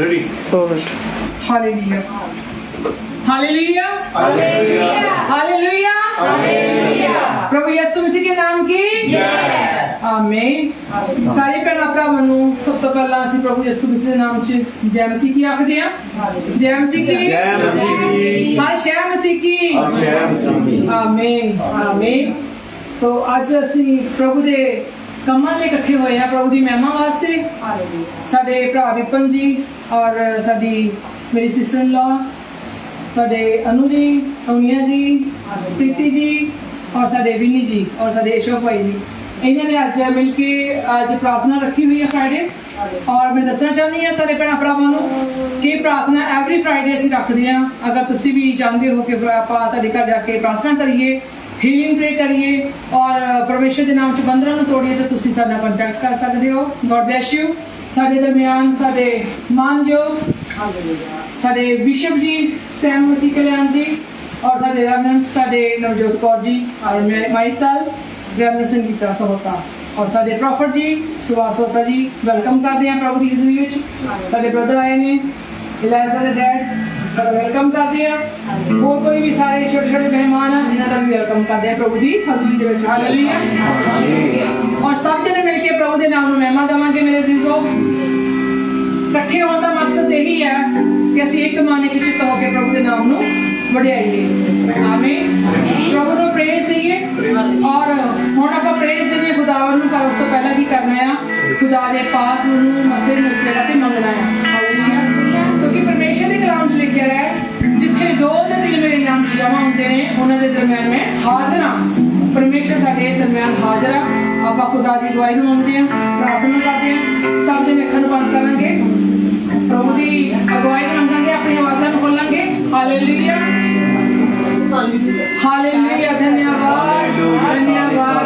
Ready? Forward. Hallelujah. ਪ੍ਰਭੂ ਯਿਸੂ ਮਸੀਹ ਦੇ ਨਾਮ ਕੀ? ਜੈ। ਆਮੀਨ ਸਾਰੇ ਭੈਣਾਂ ਭਰਾਵਾਂ ਨੂੰ ਸਭ ਤੋਂ ਪਹਿਲਾਂ ਅਸੀਂ ਪ੍ਰਭੂ ਯਿਸੂ ਮਸੀਹ ਦੇ ਨਾਮ 'ਚ ਜੈ ਮਸੀਹ ਕੀ ਆਖਦੇ ਆ? ਜੈ ਮਸੀਹ ਕੀ? ਜੈ ਮਸੀਹ। ਕੀ। ਹਾਂ ਸ਼ੈ ਮਸੀਹ ਕੀ? ਹਰ ਸ਼ੈ ਮਸੀਹ। ਕੀ। ਆਮੀਨ ਆਮੀਨ ਤੋ ਅੱਜ ਅਸੀਂ ਪ੍ਰਭੂ ਦੇ ਕੰਮਾਂ ਲਈ ਇਕੱਠੇ ਹੋਏ ਆ ਪ੍ਰਭੂ ਦੀ ਮਹਿਮਾ ਵਾਸਤੇ। ਸਾਡੇ ਭਰਾ ਵਿਪਨ ਜੀ ਔਰ ਸਾਡੀ ਮੇਰੀ ਸਿਸਟਰ ਲਾ ਸਾਡੇ ਅਨੂ ਜੀ ਸੋਨੀਆ ਜੀ ਪ੍ਰੀਤੀ ਜੀ ਔਰ ਸਾਡੇ ਵਿਨੀ ਜੀ ਔਰ ਸਾਡੇ ਅਸ਼ੋਕ ਭਾਈ ਜੀ। ਇਹਨਾਂ ਨੇ ਅੱਜ ਮਿਲ ਕੇ ਅੱਜ ਪ੍ਰਾਰਥਨਾ ਰੱਖੀ ਹੋਈ ਹੈ ਫਰਾਈਡੇ ਔਰ ਮੈਂ ਦੱਸਣਾ ਚਾਹੁੰਦੀ ਹਾਂ ਸਾਰੇ ਭੈਣਾਂ ਭਰਾਵਾਂ ਨੂੰ ਕਿ ਪ੍ਰਾਰਥਨਾ ਐਵਰੀ ਫਰਾਈਡੇ ਅਸੀਂ ਰੱਖਦੇ ਹਾਂ। ਅਗਰ ਤੁਸੀਂ ਵੀ ਚਾਹੁੰਦੇ ਹੋ ਕਿ ਆਪਾਂ ਤੁਹਾਡੇ ਘਰ ਜਾ ਕੇ ਪ੍ਰਾਰਥਨਾ ਕਰੀਏ ਹੀਲਿੰਗ ਪ੍ਰੇ ਕਰੀਏ, ਔਰ ਪਰਮੇਸ਼ਰ ਦੇ ਨਾਮ ਚ ਬੰਧਨਾਂ ਨੂੰ ਤੋੜੀਏ, ਤਾਂ ਤੁਸੀਂ ਸਾਡੇ ਨਾਲ ਕੰਟੈਕਟ ਕਰ ਸਕਦੇ ਹੋ। ਗੋਡ ਬlesਸ ਯੂ ਸਾਡੇ ਦਰਮਿਆਨ ਸਾਡੇ ਮਾਨਯੋਗ ਸਾਡੇ ਬਿਸ਼ਪ ਜੀ ਸੈਮ ਮਸੀਹ ਕਲਿਆਣ ਜੀ, ਔਰ ਸਾਡੇ ਰੈਵਨੈਂਟ ਸਾਡੇ ਨਵਜੋਤ ਕੌਰ ਜੀ, ਔਰ ਮਾਈ ਮਾਈਸਲ ਰੈਵਨੈਂਟ ਸੰਗੀਤਾ ਸਹੋਤਾ ਔਰ ਸਾਡੇ ਪ੍ਰੋਫਟ ਜੀ, ਸੁਭਾਸ਼ ਸੋਤਾ ਜੀ, ਵੈਲਕਮ ਕਰਦੇ ਹਾਂ ਪ੍ਰਭੂ ਦੀ ਹਜ਼ੂਰੀ ਵਿੱਚ। ਸਾਡੇ ਬ੍ਰਦਰ ਆਏ ਨੇ ਇਲਾਜ਼ਾ ਦੇ ਡੈਡ ਵੈਲਕਮ ਕਰਦੇ ਹਾਂ ਹੋਰ ਕੋਈ ਵੀ ਸਾਰੇ ਛੋਟੇ ਛੋਟੇ ਮਹਿਮਾਨ ਆ, ਇਹਨਾਂ ਦਾ ਵੀ ਵੈਲਕਮ ਕਰਦੇ ਹਾਂ ਪ੍ਰਭੂ ਦੀ ਹਜ਼ੂਰੀ ਦੇ ਵਿੱਚ ਹਾਲੇਲੂਇਆ ਔਰ ਸਭ ਜਣੇ ਮਿਲ ਕੇ ਪ੍ਰਭੂ ਦੇ ਨਾਮ ਨੂੰ ਮਹਿਮਾ ਦੇਵਾਂਗੇ ਮੇਰੇ ਅਜ਼ੀਜ਼ੋ ਇਕੱਠੇ ਹੋਣ ਦਾ ਮਕਸਦ ਇਹੀ ਹੈ ਕਿ ਅਸੀਂ ਇੱਕ ਮਨ ਵਿੱਚ ਚਿੱਤ ਹੋ ਕੇ ਪ੍ਰਭੂ ਦੇ ਨਾਮ ਨੂੰ ਵਡਿਆਈਏ। ਆਮੀਨ ਪ੍ਰਭੂ ਨੂੰ ਪ੍ਰੇਜ਼ ਦਈਏ ਔਰ ਹੁਣ ਆਪਾਂ ਪ੍ਰੇਜ਼ ਦਿੰਦੇ ਖੁਦਾਵਰ ਨੂੰ ਪਰ ਉਸ ਤੋਂ ਪਹਿਲਾਂ ਕੀ ਕਰਨਾ ਆ ਖੁਦਾ ਦੇ ਪਾਕ ਨੂੰ ਮਸੀਹ ਨੂੰ ਇਸਦੇ ਤੇ ਮੰਗਣਾ ਹੈ। ਹਾਲੇਲੂਇਆ ਕਿਉਂਕਿ ਪਰਮੇਸ਼ਰ ਦੇ ਕਲਾਮ 'ਚ ਲਿਖਿਆ ਹੈ ਜਿੱਥੇ ਦੋ ਜਾਂ ਤਿੰਨ ਮੇਰੇ ਨਾਮ 'ਚ ਜਮ੍ਹਾਂ ਹੁੰਦੇ ਨੇ ਉਹਨਾਂ ਦੇ ਦਰਮਿਆਨ ਮੈਂ ਹਾਜ਼ਰ ਹਾਂ। ਪਰਮੇਸ਼ਰ ਸਾਡੇ ਦਰਮਿਆਨ ਹਾਜ਼ਰ ਆ। ਆਪਾਂ ਖੁਦਾ ਦੀ ਦੁਆਈ ਨੂੰ ਮੰਗਦੇ ਹਾਂ ਪ੍ਰਾਰਥਨਾ ਕਰਦੇ ਹਾਂ ਸਭ ਦੇ ਅੱਖਾਂ ਨੂੰ ਬੰਦ ਕਰਾਂਗੇ। ਪ੍ਰਭੂ ਦੀ ਅਗਵਾਈ ਨੂੰ ਮੰਗਾਂਗੇ ਆਪਣੀ ਆਵਾਜ਼ਾਂ ਨੂੰ ਖੋਲਾਂਗੇ। ਹਾਲੇਲੂਇਆ ਹਾਲੇਲੂਇਆ ਧੰਨਵਾਦ। ਧੰਨਵਾਦ।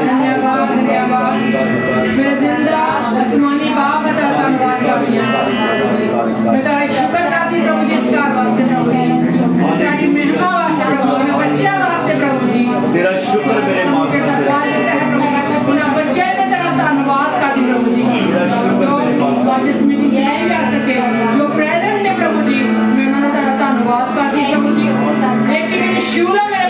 ਇੱਕ ਇੱਕ